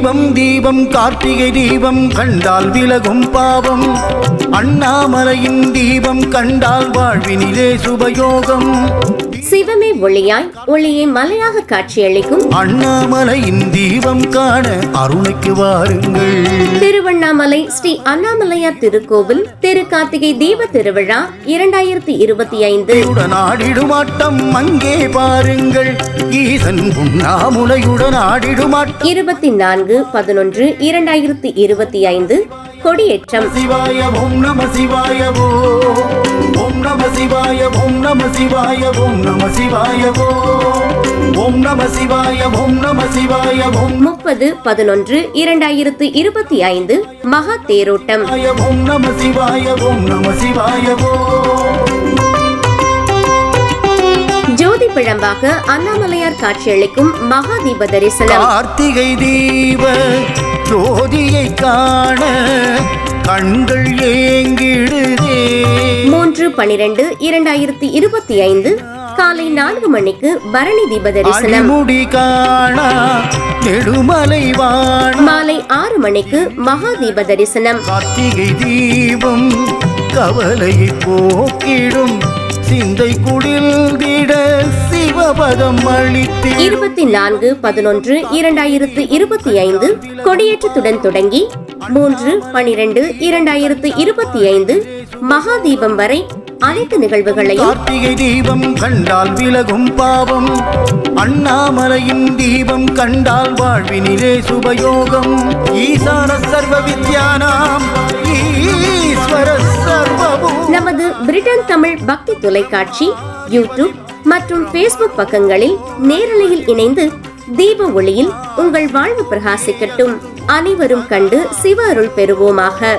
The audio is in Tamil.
தீபம் தீபம் கார்த்திகை தீபம் கண்டால் விலகும் பாவம். அண்ணாமலையின் தீபம் கண்டால் வாழ்வினிலே சுபயோகம். சிவமே ஒளியாய் ஒளியை மலையாக காட்சியளிக்கும் அண்ணாமலையின் தீபம் காண அருணைக்கு வாருங்கள். திருவண்ணாமலை ஸ்ரீ அண்ணாமலையார் திருக்கோவில் திரு கார்த்திகை தீப திருவிழா இரண்டாயிரத்தி இருபத்தி ஐந்து. உடன் ஆடிடும் ஆட்டம் அங்கே பாருங்கள். ஈசன் உண்ணாமுலையுடன் ஆடிடும் ஆட்டம். இருபத்தி நான்கு பதினொன்று இரண்டாயிரத்தி இருபத்தி ஐந்து கொடியேற்றம். முப்பது பதினொன்று இரண்டாயிரத்து இருபத்தி ஐந்து மகா தேரோட்டம். பிழம்பாக அண்ணாமலையார் காட்சியளிக்கும் மகா தீப தரிசனம் கார்த்திகை தீப ஜோதியை காண கண்கள் ஏங்கிடுதே. மூன்று பனிரெண்டு இரண்டாயிரத்தி இருபத்தி ஐந்து காலை நான்கு மணிக்கு பரணி தீப தரிசனம் மாலை ஆறு மணிக்கு மகா தீப தரிசனம் கார்த்திகை தீபம் கவலையை போக்கிடும். சிந்தை குடில்திட சிவபதம் அளித்தி இருபத்தி நான்கு பதினொன்று இரண்டாயிரத்து இருபத்தி ஐந்து கொடியேற்றத்துடன் தொடங்கி மூன்று பனிரெண்டு இரண்டாயிரத்து இருபத்தி ஐந்து மகா தீபம் வரை அனைத்து நிகழ்வுகளையும் கார்த்திகை தீபம் கண்டால் விலகும் பாவம் அண்ணாமலையின் தீபம் கண்டால் வாழ்வினிலே சுபயோகம். ஈசான சர்வ வித்யானாம் பிரிட்டன் தமிழ் பக்தி தொலைக்காட்சி யூடியூப் மற்றும் பேஸ்புக் பக்கங்களில் நேரலையில் இணைந்து தீப ஒளியில் உங்கள் வாழ்வு பிரகாசிக்கட்டும். அனைவரும் கண்டு சிவ அருள் பெறுவோமாக.